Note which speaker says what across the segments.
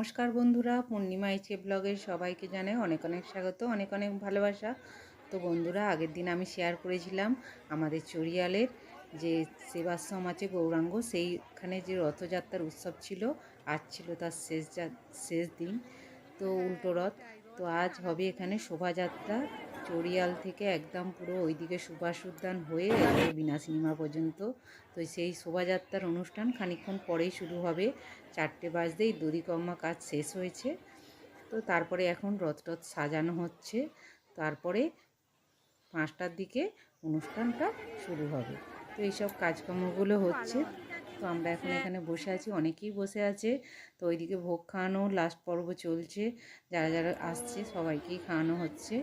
Speaker 1: নমস্কার বন্ধুরা, পূর্ণিমা এইচে ব্লগের সবাইকে জানাই অনেক অনেক স্বাগত, অনেক অনেক ভালোবাসা। তো বন্ধুরা, আগের দিন আমি শেয়ার করেছিলাম আমাদের চরিয়ালের যে সেবাশ্রম আছে গৌরাঙ্গ, সেইখানে যে রথযাত্রার উৎসব ছিল, আজ ছিল তার শেষ শেষ দিন। তো উল্টো রথ, তো আজ হবে এখানে শোভাযাত্রা। চরিয়াল থেকে একদম পুরো ওইদিকে সুভাষ উদ্যান হয়ে বিনা সিনেমা পর্যন্ত। তো সেই শোভাযাত্রার অনুষ্ঠান খানিকক্ষণ পরেই শুরু হবে। চারটে বাজতেই দড়িকম্মা কাজ শেষ হয়েছে। তো তারপরে এখন রথ টথ সাজানো হচ্ছে। তারপরে পাঁচটার দিকে অনুষ্ঠানটা শুরু হবে। তো এইসব কাজকর্মগুলো হচ্ছে। তো আমরা এখন এখানে বসে আছি। অনেকেই বসে আছে। তো ওইদিকে ভোগ খাওয়ানো লাস্ট পর্ব চলছে। যারা যারা আসছে সবাইকেই খাওয়ানো হচ্ছে।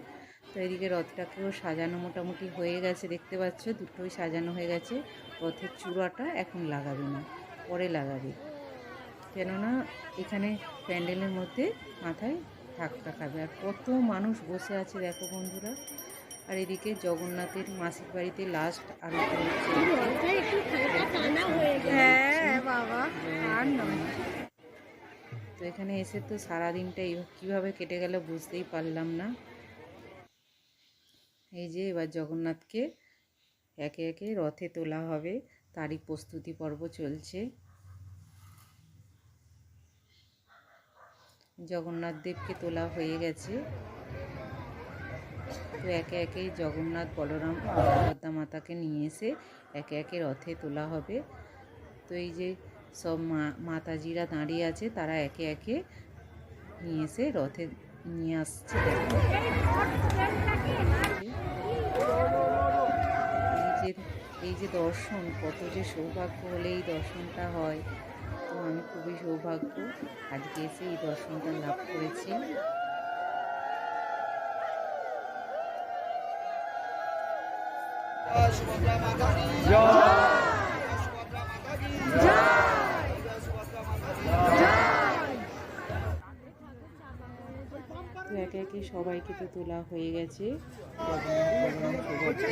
Speaker 1: তো এদিকে রথটাকেও সাজানো মোটামুটি হয়ে গেছে দেখতে পাচ্ছ? দুটোই সাজানো হয়ে গেছে। রথের চূড়াটা এখন লাগাবে না পরে লাগাবে। কেননা এখানে প্যান্ডেলের মধ্যে মাথায় ধাক্কা খাবে। আর কত মানুষ বসে আছে দেখো বন্ধুরা। আর এদিকে জগন্নাথের মাসির বাড়িতে লাস্ট আরতি হচ্ছে।
Speaker 2: হ্যাঁ আর
Speaker 1: তো এখানে এসে তো সারাদিনটা কীভাবে কেটে গেল বুঝতেই পারলাম না। এই যে এবার জগন্নাথকে একে একে রথে তোলা হবে, তারই প্রস্তুতি পর্ব চলছে। জগন্নাথ দেবকে তোলা হয়ে গেছে। তো একে একে জগন্নাথ বলরাম বলভদ্রা মাতাকে নিয়ে এসে একে একে রথে তোলা হবে। তো এই যে সব মা, মাতাজিরা দাঁড়িয়ে আছে, তারা একে একে নিয়ে এসে রথে নিয়ে আসছে এই যে এই যে দর্শন কত যে সৌভাগ্য হলে এই দর্শনটা হয়। তো আমি খুবই সৌভাগ্য আজকে এসে এই দর্শনটা লাভ করেছি। তো একে একে সবাইকে তো তোলা হয়ে গেছে জগন্নাথ বলরাম সুভদ্রা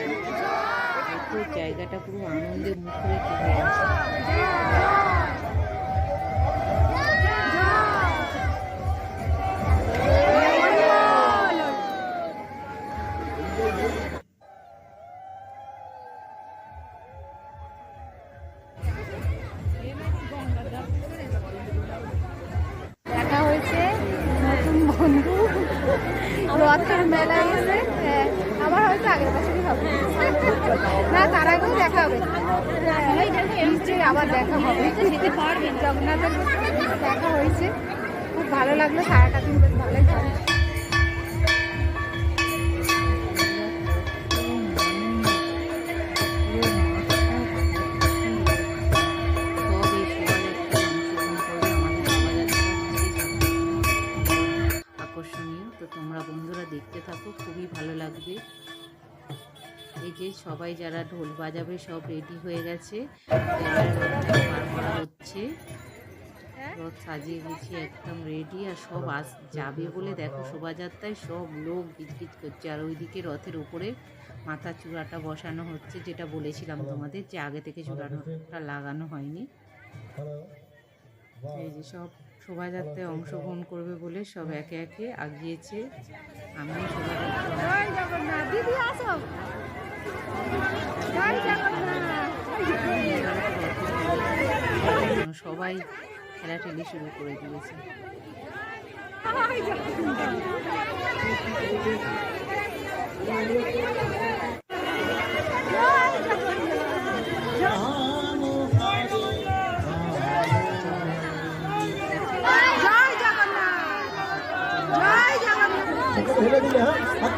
Speaker 1: এত জায়গাটা পুরো আনন্দে মুখরিত হয়ে গেছে।
Speaker 2: আবার দেখা হবে। যেতে জগন্নাথের দেখা হয়েছে। খুব ভালো লাগল সারাটা দিন বেশ ভালোই কাটলো।
Speaker 1: আকর্ষণীয়। তো তোমরা বন্ধুরা দেখতে থাকো খুবই ভালো লাগবে। এই যে সবাই যারা ঢোল বাজাবে সব রেডি হয়ে গেছে। হচ্ছে। রথ সাজিয়ে গেছি একদম রেডি আর সব আস, যাবে বলে দেখো শোভাযাত্রায় সব লোক গিজগিজ করছে। আর ওইদিকে রথের উপরে মাথা চূড়াটা বসানো হচ্ছে, যেটা বলেছিলাম তোমাদের যে আগে থেকে চূড়াটা লাগানো হয়নি। এই যে সব শোভাযাত্রায় অংশগ্রহণ করবে বলে সব একে একে আগিয়েছে। আমিও শোভাযাত্রা সবাই খেলাঠেলি শুরু করে দিয়েছে।
Speaker 3: ছেড়ে দিলে হ্যাঁ হাত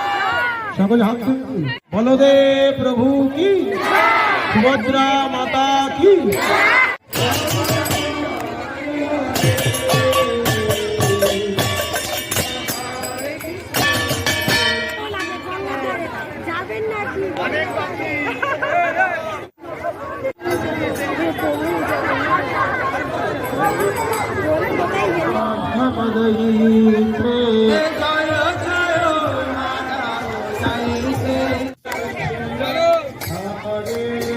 Speaker 3: সকলে হাত বলদে প্রভু কি সুভদ্রা মাতা কি Thank you.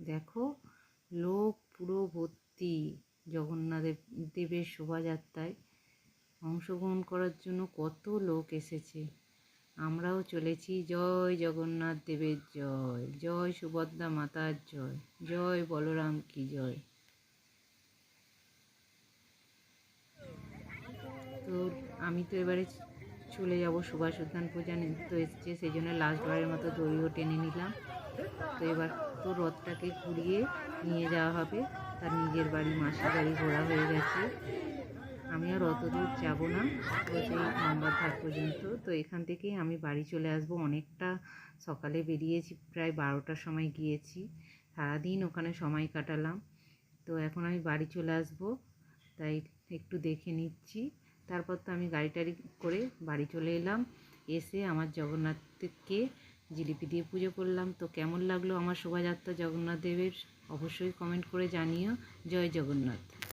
Speaker 1: দেখো, লোক পুরো ভর্তি জগন্নাথ দেব- দেবের শোভাযাত্রায় অংশগ্রহণ করার জন্য কত লোক এসেছে। আমরাও চলেছি, জয় জগন্নাথ দেবের জয় জয় সুভদ্রা মাতার জয় জয় বলরাম কি জয়। তো আমি তো এবারে চলে যাব, সুভাষ উদ্যান পূজা তো এসছে, সেই জন্য লাস্টবারের মতো দড়িও টেনে নিলাম। তো এবার তো রথটাকে ঘুরিয়ে নিয়ে যাওয়া হবে, তার নিজের বাড়ি, মাসির বাড়ি ঘোরা হয়ে গেছে। আমি আর অত দূর যাব না সেই নাম্বার থাক পর্যন্ত। তো এখান থেকেই আমি বাড়ি চলে আসব, অনেকটা সকালে বেরিয়েছি, প্রায় বারোটার সময় গিয়েছি, সারাদিন ওখানে সময় কাটালাম। তো এখন আমি বাড়ি চলে আসব, তাই একটু দেখে নিচ্ছি। তারপর তো আমি গাড়ি টাড়ি করে বাড়ি চলে এলাম। এসে আমার জগন্নাথকে জিলিপি দিয়ে পুজো করলাম। তো কেমন লাগল আমার শোভাযাত্রা জগন্নাথ দেবের? অবশ্যই কমেন্ট করে জানিও। জয় জগন্নাথ।